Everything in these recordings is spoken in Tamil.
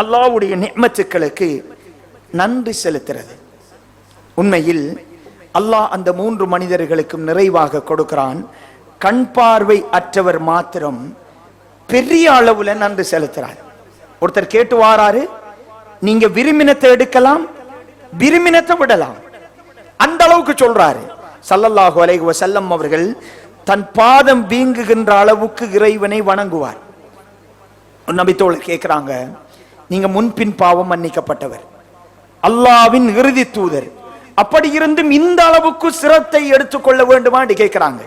அல்லாவுடைய நிம்மத்துக்களுக்கு நன்றி செலுத்துறது. உண்மையில் அல்லாஹ் அந்த மூன்று மனிதர்களுக்கும் நிறைவாக கொடுக்கிறான். கண் பார்வை அற்றவர் மாத்திரம் பெரிய அளவுல நன்றி செலுத்துறார். ஒருத்தர் கேட்டு வாராரு நீங்க விரும்பினத்தை எடுக்கலாம் விரும்பினத்தை விடலாம். அந்த அளவுக்கு சொல்றாரு. சல்லல்லாஹு அலைஹி வஸல்லம் அவர்கள் தன் பாதம் வீங்குகின்ற அளவுக்கு இறைவனை வணங்குவார். நபித்தோழர் கேட்கிறாங்க நீங்க முன்பின் பாவம் மன்னிக்கப்பட்டவர். அல்லாவின் இறுதி தூதர். அப்படி இருந்தும் இந்த அளவுக்கு சிரத்தை எடுத்துக்கொள்ள வேண்டுமா என்று கேட்கிறாங்க.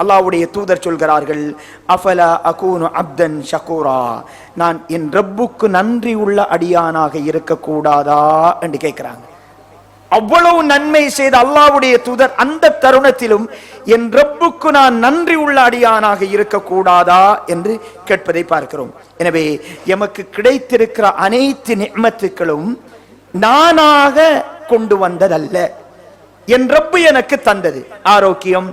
அல்லாவுடைய தூதர் சொல்கிறார்கள் அஃபலா அகூனு அப்தன் ஷகூரா. நான் என் ரப்புக்கு நன்றி உள்ள அடியானாக இருக்கக்கூடாதா? என்று கேட்கிறாங்க. அவ்வளவு நன்மை செய்த அல்லாவுடைய தூதர் அந்த தருணத்திலும் என் ரப்புக்கு நான் நன்றி உள்ள அடியானாக இருக்கக்கூடாதா? என்று கேட்பதை பார்க்கிறோம். எனவே எமக்கு கிடைத்திருக்கிற அனைத்து நியமத்துக்களும் நானாக கொண்டு வந்ததல்ல. என் ரப்பு எனக்கு தந்தது. ஆரோக்கியம்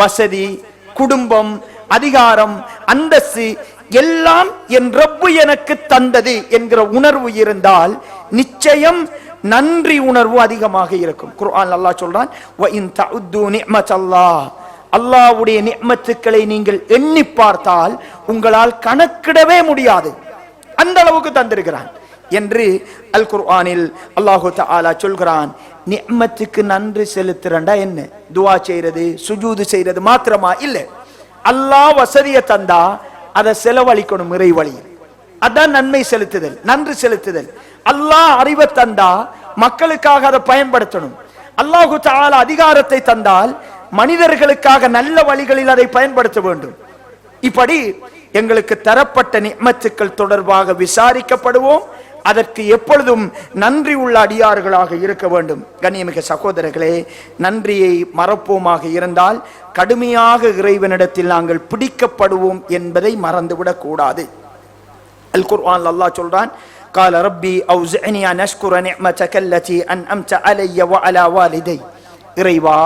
வசதி குடும்பம் அதிகாரம் அந்தஸ்து எல்லாம் என் ரப்பு எனக்கு தந்தது என்கிற உணர்வு இருந்தால் நிச்சயம் நன்றி உணர்வு அதிகமாக இருக்கும். குர்ஆன் அல்லாஹ் சொல்றான் வ இன் தஉது நிஅமத்தல்லாஹ் அல்லாஹ்வுடைய நிஅமத்துக்களை நீங்கள் எண்ணி பார்த்தால் உங்களால் கணக்கிடவே முடியாது. அந்த அளவுக்கு தந்திருக்கிறான். என்று அல் குர்ஆனில் அல்லாஹு தஆலா சொல்கிறான் நிஅமத்துக்கு நன்றி செலுத்துறண்டா என்ன? துவா செய்யறது சுஜூது செய்யறது மாத்திரமா? இல்லை. அல்லாஹ் வசதியை தந்தா அதை செலவழிக்கணும் இறை வழியில் அதான் நன்மை செலுத்துதல் நன்றி செலுத்துதல். அல்லாஹ் அறிவை தந்தா மக்களுக்காக அதை பயன்படுத்தணும். அல்லாஹு தால அதிகாரத்தை தந்தால் மனிதர்களுக்காக நல்ல வழிகளில் அதை பயன்படுத்த வேண்டும். இப்படி எங்களுக்கு தரப்பட்ட நிமத்துக்கள் தொடர்பாக விசாரிக்கப்படுவோம். அதற்கு எப்பொழுதும் நன்றி உள்ள அடியார்களாக இருக்க வேண்டும். கண்ணியமிக சகோதரர்களே நன்றியை மறப்போமாக இருந்தால் கடுமையாக இறைவனிடத்தில் நாங்கள் பிடிக்கப்படுவோம் என்பதை மறந்துவிடக் கூடாது அல் குர்ஆன் அல்லாஹ் சொல்றான் قال ربي أوزعني أن أشكر نعمتك التي أنعمت علي وعلى والدي இறைவா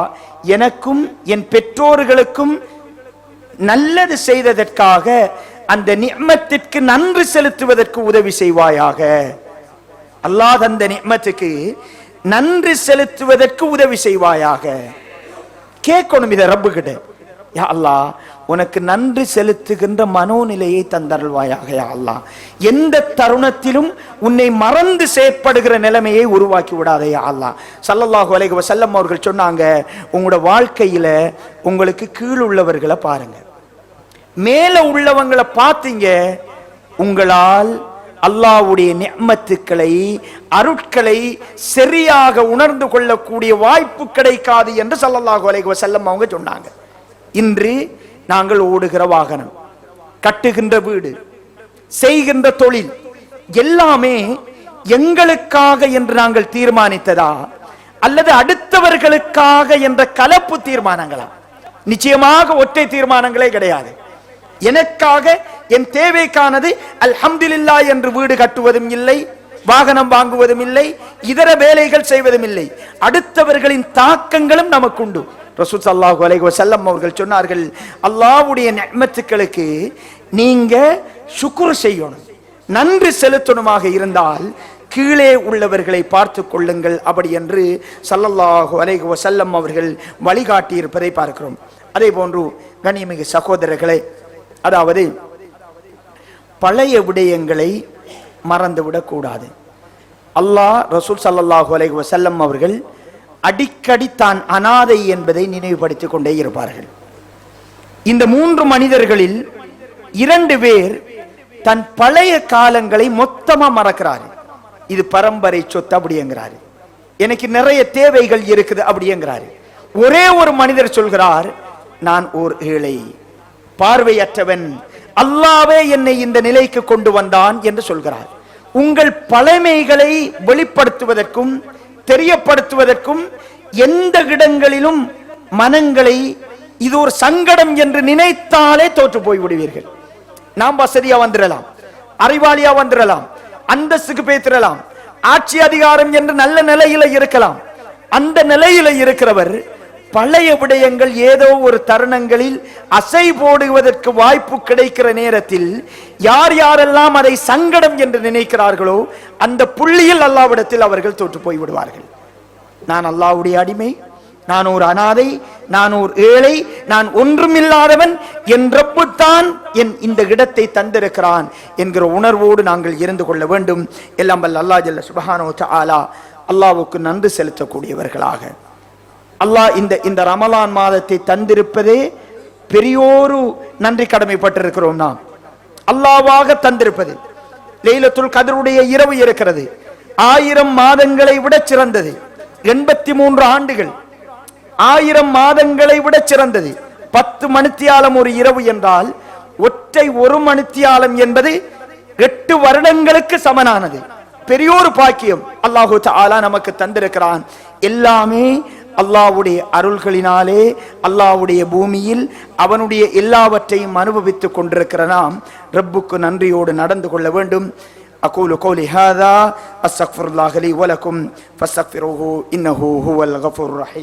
எனக்கும் என் பெற்றோர்களுக்கும் நல்லது செய்ததற்காக அந்த நியமத்திற்கு நன்றி செலுத்துவதற்கு உதவி செய்வாயாக அல்லாஹ் அந்த நியமத்துக்கு நன்றி செலுத்துவதற்கு உதவி செய்வாயாக கேட்கணும் இதை ரப்பு கிட்ட யா அல்லாஹ் உனக்கு நன்றி செலுத்துகின்ற மனோநிலையை தந்தருள்வாயாக அல்லா எந்த தருணத்திலும் உன்னை மறந்து செயற்படுகிற நிலைமையை உருவாக்கி விடாதே அல்லா சல்லல்லாஹு அலைக வசல்லம் அவர்கள் சொன்னாங்க உங்களோட வாழ்க்கையில உங்களுக்கு கீழ் உள்ளவர்களை பாருங்க. மேல உள்ளவங்களை பார்த்தீங்க உங்களால் அல்லாஹ்வுடைய நியமத்துக்களை அருட்களை சரியாக உணர்ந்து கொள்ளக்கூடிய வாய்ப்பு கிடைக்காது என்று சல்லல்லாஹு அலைக வசல்லம் அவங்க சொன்னாங்க. இன்று நாங்கள் ஓடுகிற வாகனம் கட்டுகின்ற வீடு செய்கின்ற தொழில் எல்லாமே எங்களுக்காக என்று நாங்கள் தீர்மானித்ததா? அல்லது அடுத்தவர்களுக்காக என்ற கலப்பு தீர்மானங்களா? நிச்சயமாக ஒற்றை தீர்மானங்களே கிடையாது. எனக்காக என் தேவைக்கானது அல்ஹம்துலில்லா என்று வீடு கட்டுவதும் இல்லை வாகனம் வாங்குவதும் இல்லை இதர வேலைகள் செய்வதும் இல்லை. அடுத்தவர்களின் தாக்கங்களும் நமக்குண்டு. ரசூத் அல்லாஹு அலைஹி வஸல்லம் அவர்கள் சொன்னார்கள் அல்லாஹ்வுடைய நிஅமத்துக்களுக்கு நீங்க சுக்குர் செய்யணும். நன்றி செலுத்தணுமாக இருந்தால் கீழே உள்ளவர்களை பார்த்து கொள்ளுங்கள். அப்படி என்று சல்லல்லாஹு அலைஹி வஸல்லம் அவர்கள் வழிகாட்டி இருப்பதை பார்க்கிறோம். அதே போன்று கண்ணியமிகு சகோதரர்களே அதாவது பழைய விடயங்களை மறந்துவிடக்கூடாது. அல்லாஹ் ரசூல் சல்லாஹூ அலைஹி வசல்லம் அவர்கள் அடிக்கடி தான் அனாதை என்பதை நினைவுபடுத்திக் கொண்டே இருப்பார்கள். இந்த மூன்று மனிதர்களில் இரண்டு பேர் தன் பழைய காலங்களை மொத்தமா மறக்கிறாரு. இது பரம்பரை சொத்து அப்படிங்கிறாரு எனக்கு நிறைய தேவைகள் இருக்குது அப்படிங்கிறாரு ஒரே ஒரு மனிதர் சொல்கிறார் நான் ஓர் ஏழை பார்வையற்றவன். அல்லாவே என்னை இந்த நிலைக்கு கொண்டு வந்தான் என்று சொல்கிறார். உங்கள் பழமைகளை வெளிப்படுத்துவதற்கும் தெரியப்படுத்துவதற்கும் எந்த இடங்களிலும் மனங்களை இது ஒரு சங்கடம் என்று நினைத்தாலே தோற்று போய் விடுவீர்கள் நாம் வசதியா வந்துடலாம் அறிவாளியா வந்துடலாம் அந்தஸ்துக்கு பேத்திரலாம். ஆட்சி அதிகாரம் என்று நல்ல நிலையில இருக்கலாம். அந்த நிலையில இருக்கிறவர் பழைய விடயங்கள் ஏதோ ஒரு தருணங்களில் அசை போடுவதற்கு வாய்ப்பு கிடைக்கிற நேரத்தில் யார் யாரெல்லாம் அதை சங்கடம் என்று நினைக்கிறார்களோ அந்த புள்ளியில் அல்லாவிடத்தில் அவர்கள் தோற்று போய் விடுவார்கள். நான் அல்லாஹ்வுடைய அடிமை நான் ஒரு அனாதை நான் ஒரு ஏழை நான் ஒன்றுமில்லாதவன் என் ரப்புத்தான் என் இந்த இடத்தை தந்திருக்கிறான் என்கிற உணர்வோடு நாங்கள் இருந்து கொள்ள வேண்டும். எல்லாம் வல்ல அல்லா ஜல்ல சுபஹானோ ஆலா அல்லாவுக்கு நன்றி செலுத்தக்கூடியவர்களாக. அல்லாஹ் இந்த இந்த ரமலான் மாதத்தை தந்திருப்பதே பெரியோரு நன்றி கடமைப்பட்டிருக்கிறோம் நாம். அல்லாவாக தந்திருப்பது. லைலத்துல் கதருடைய இரவு இருக்கிறது. ஆயிரம் மாதங்களை விட சிறந்தது. எண்பத்தி மூன்று ஆண்டுகள். ஆயிரம் மாதங்களை விட சிறந்தது. பத்து மணித்தியாலம் ஒரு இரவு என்றால் ஒற்றை ஒரு மணித்தியாலம் என்பது எட்டு வருடங்களுக்கு சமனானது. பெரியோரு பாக்கியம் அல்லாஹு தஆலா நமக்கு தந்திருக்கிறான். எல்லாமே அல்லாஹ்வுடைய அருள்களினாலே அல்லாஹ்வுடைய பூமியில் அவனுடைய எல்லாவற்றையும் அனுபவித்துக் கொண்டிருக்கிற நாம் ரப்புக்கு நன்றியோடு நடந்து கொள்ள வேண்டும் أقول قولي هذا أستغفر الله لي ولكم فاستغفروه إنه هو الغفور الرحيم